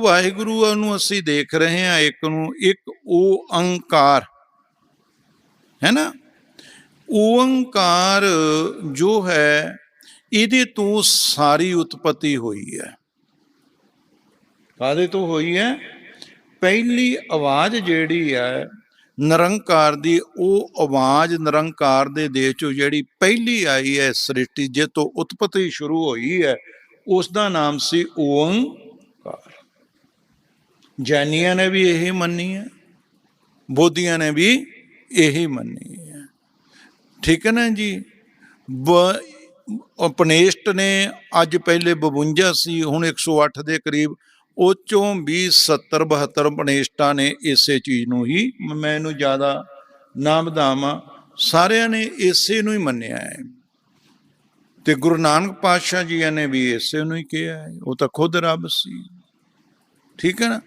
ਉਹ ਵਾਹਿਗੁਰੂ ਨੂੰ ਅਸੀਂ ਦੇਖ ਰਹੇ ਹਾਂ, ਇੱਕ ਨੂੰ ਇੱਕ ਓੰਕਾਰ ਹੈ ਨਾ? ਓੰਕਾਰ ਜੋ ਹੈ, ਇਹਦੇ ਤੋਂ ਸਾਰੀ ਉਤਪਤੀ ਹੋਈ ਹੈ। ਕਾਦੇ ਤੋਂ ਹੋਈ ਹੈ? ਪਹਿਲੀ ਆਵਾਜ਼ ਜਿਹੜੀ ਹੈ, ਨਿਰੰਕਾਰ ਦੀ, ਉਹ ਆਵਾਜ਼ ਨਿਰੰਕਾਰ ਦੇ ਦੇਸ਼ ਚੋਂ ਜਿਹੜੀ ਪਹਿਲੀ ਆਈ ਹੈ, ਸ੍ਰਿਸ਼ਟੀ ਜੇ ਤੋਂ ਉਤਪਤੀ ਸ਼ੁਰੂ ਹੋਈ ਹੈ ਉਸ ਦਾ ਨਾਮ ਸੀ ਓੰਕਾਰ ਜੈਨੀਆਂ ਨੇ ਵੀ ਇਹੀ ਮੰਨੀ ਹੈ, ਬੋਧੀਆਂ ਨੇ ਵੀ ਇਹੀ ਮੰਨੀ ਹੈ। ਠੀਕ ਹੈ ਨਾ ਜੀ? ਬ- ਨੇ ਅੱਜ ਪਹਿਲੇ 52 ਸੀ, ਹੁਣ 108 ਦੇ ਕਰੀਬ, ਉਹ ਚੋਂ ਵੀ 70 72 ਉਪਨਿਸ਼ਟਾਂ ਨੇ ਇਸੇ ਚੀਜ਼ ਨੂੰ ਹੀ, ਮੈਂ ਇਹਨੂੰ ਜ਼ਿਆਦਾ ਨਾ ਵਧਾਵਾਂ ਸਾਰਿਆਂ ਨੇ ਇਸੇ ਨੂੰ ਹੀ ਮੰਨਿਆ ਹੈ। ਤੇ ਗੁਰੂ ਨਾਨਕ ਪਾਤਸ਼ਾਹ ਜੀ ਨੇ ਵੀ ਇਸੇ ਨੂੰ ਹੀ ਕਿਹਾ ਹੈ, ਉਹ ਤਾਂ ਖੁਦ ਰੱਬ ਸੀ। ਠੀਕ ਹੈ ਨਾ?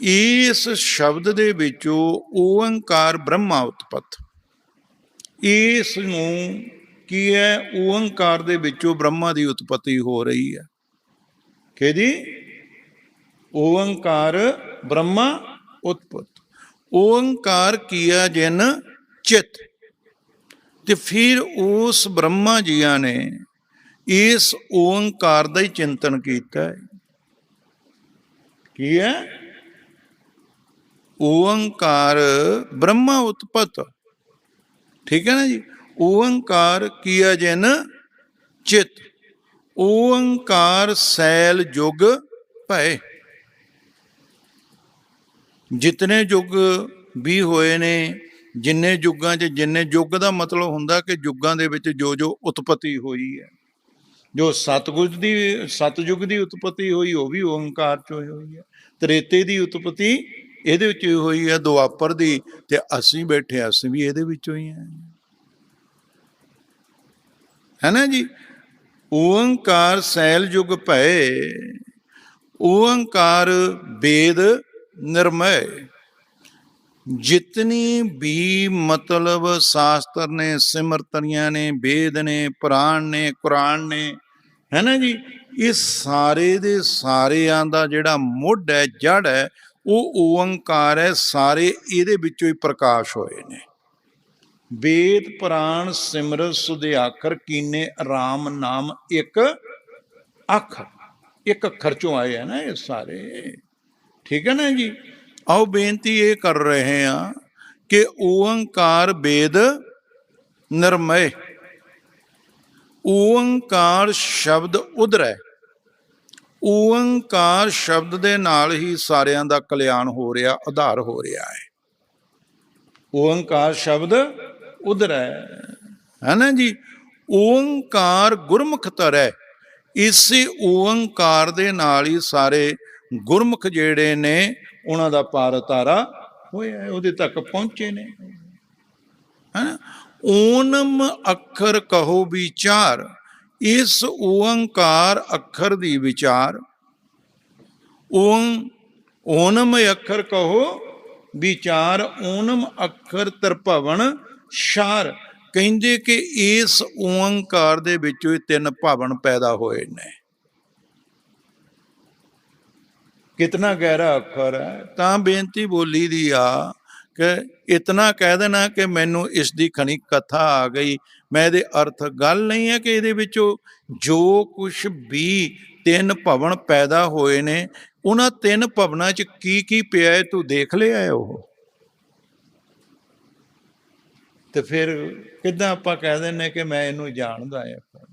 ਇਸ ਸ਼ਬਦ ਦੇ ਵਿੱਚੋਂ ਓੰਕਾਰ ਬ੍ਰਹਮਾ ਉਤਪਤ। ਇਸ ਨੂੰ ਕੀ ਹੈ? ਓੰਕਾਰ ਦੇ ਵਿੱਚੋਂ ਬ੍ਰਹਮਾ ਦੀ ਉਤਪਤੀ ਹੋ ਰਹੀ ਹੈ। ਕਿਹਦੀ? ਓੰਕਾਰ ਬ੍ਰਹਮਾ ਉਤਪਤ। ਓੰਕਾਰ ਕੀਆ ਜਿਨ? ਚਿਤ। ਤੇ ਫਿਰ ਉਸ ਬ੍ਰਹਮਾ ਜੀਆਂ ਨੇ ਇਸ ਓੰਕਾਰ ਦਾ ਹੀ ਚਿੰਤਨ ਕੀਤਾ ਕੀ ਹੈ? ਓੰਕਾਰ ਬ੍ਰਹਮਾ ਉਤਪਤ। ਠੀਕ ਹੈ ਨਾ ਜੀ? ਓੰਕਾਰ ਕੀਆ ਜਿਨ ਚਿਤ। ਓੰਕਾਰ ਸੈਲ ਜੁਗ ਭੈ ਜਿਤਨੇ ਯੁੱਗ ਵੀ ਹੋਏ ਨੇ, ਜਿੰਨੇ ਯੁੱਗਾਂ 'ਚ, ਜਿੰਨੇ ਯੁੱਗ ਦਾ ਮਤਲਬ ਹੁੰਦਾ ਕਿ ਯੁੱਗਾਂ ਦੇ ਵਿੱਚ ਜੋ ਜੋ ਉਤਪਤੀ ਹੋਈ ਹੈ। ਜੋ ਸਤਗੁਰ ਦੀ, ਸਤਯੁਗ ਦੀ ਉਤਪਤੀ ਹੋਈ, ਉਹ ਵੀ ਓੰਕਾਰ 'ਚ ਹੋਈ ਹੈ। ਤ੍ਰੇਤੇ ਦੀ ਉਤਪਤੀ ਇਹਦੇ ਵਿੱਚ ਹੋਈ ਹੈ ਦੁਆਪਰ ਦੀ, ਤੇ ਅਸੀਂ ਬੈਠੇ ਅਸੀਂ ਵੀ ਇਹਦੇ ਵਿੱਚੋਂ ਹੀ ਹਾਂ। ਹੈ ਨਾ ਜੀ? ਓੰਕਾਰ ਸੈਲ ਯੁਗ ਭਏ, ਓੰਕਾਰ ਵੇਦ ਨਿਰਮੈ। ਜਿਤਨੀ ਵੀ ਮਤਲਬ ਸ਼ਾਸਤਰ ਨੇ ਸਿਮਰਤਨੀਆਂ ਨੇ, ਵੇਦ ਨੇ, ਪੁਰਾਣ ਨੇ, ਕੁਰਾਨ ਨੇ ਹੈ ਨਾ ਜੀ? ਇਹ ਸਾਰੇ ਦੇ ਸਾਰਿਆਂ ਦਾ ਜਿਹੜਾ ਮੁੱਢ ਹੈ ਜੜ ਹੈ, ਉਹ ਓੰਕਾਰ ਹੈ, ਸਾਰੇ ਇਹਦੇ ਵਿੱਚੋਂ ਹੀ ਪ੍ਰਕਾਸ਼ ਹੋਏ ਨੇ। ਵੇਦ, ਪੁਰਾਣ, ਸਿਮਰਤ, ਸੁਧਿਆਖਰ, ਕੀਨੇ ਆਰਾਮ ਨਾਮ, ਇੱਕ ਅੱਖ ਇੱਕ ਅੱਖਰ ਚੋਂ ਆਏ ਆ ਨਾ ਇਹ ਸਾਰੇ। ਠੀਕ ਹੈ ਨਾ ਜੀ? ਆਓ ਬੇਨਤੀ ਇਹ ਕਰ ਰਹੇ ਹਾਂ ਕਿ ਓੰਕਾਰ ਵੇਦ, ਨਿਰਮੈ ਓੰਕਾਰ ਸ਼ਬਦ ਉਧਰੈ। ਓੰਕਾਰ ਸ਼ਬਦ ਦੇ ਨਾਲ ਹੀ ਸਾਰਿਆਂ ਦਾ ਕਲਿਆਣ ਹੋ ਰਿਹਾ ਆਧਾਰ ਹੋ ਰਿਹਾ ਹੈ। ਓੰਕਾਰ ਸ਼ਬਦ ਉਧਰੈ। ਹੈ ਨਾ ਜੀ? ਓੰਕਾਰ ਗੁਰਮੁਖ ਤਰੈ ਇਸੇ ਓੰਕਾਰ ਦੇ ਨਾਲ ਹੀ ਸਾਰੇ ਗੁਰਮੁਖ ਜਿਹੜੇ ਨੇ, ਉਹਨਾਂ ਦਾ ਪਾਰ ਤਾਰਾ ਹੋਇਆ ਉਹਦੇ ਤੱਕ ਪਹੁੰਚੇ ਨੇ। ਹਨਾ ਓਨਮ ਅੱਖਰ ਕਹੋ ਵਿਚਾਰ, ਇਸ ਓੰਕਾਰ ਅੱਖਰ ਦੀ ਵਿਚਾਰ। ਓੰ, ਓਨਮ ਅੱਖਰ ਕਹੋ ਵਿਚਾਰ, ਓਨਮ ਅੱਖਰ ਤਰਭਵਨ ਸ਼ਾਰ। ਕਹਿੰਦੇ ਕਿ ਇਸ ਓੰਕਾਰ ਦੇ ਵਿੱਚੋਂ ਹੀ ਤਿੰਨ ਭਵਨ ਪੈਦਾ ਹੋਏ ਨੇ। ਕਿਤਨਾ ਗਹਿਰਾ ਅੱਖਰ ਹੈ। ਤਾਂ ਬੇਨਤੀ ਬੋਲੀ ਦੀ ਆ ਕਿ ਇਤਨਾ ਕਹਿ ਦੇਣਾ ਕਿ ਮੈਨੂੰ ਇਸ ਦੀ ਖਣੀ ਕਥਾ ਆ ਗਈ। ਮੈਂ ਇਹਦੇ ਅਰਥ ਗੱਲ ਨਹੀਂ ਹੈ ਕਿ ਇਹਦੇ ਵਿੱਚੋਂ ਜੋ ਕੁਝ ਵੀ ਤਿੰਨ ਭਵਨ ਪੈਦਾ ਹੋਏ ਨੇ, ਉਹਨਾਂ ਤਿੰਨ ਭਵਨਾਂ 'ਚ ਕੀ ਕੀ ਪਿਆ ਹੈ ਤੂੰ ਦੇਖ ਲਿਆ ਹੈ ਉਹ? ਤੇ ਫਿਰ ਕਿੱਦਾਂ ਆਪਾਂ ਕਹਿ ਦਿੰਨੇ ਕਿ ਮੈਂ ਇਹਨੂੰ ਜਾਣਦਾ ਹਾਂ?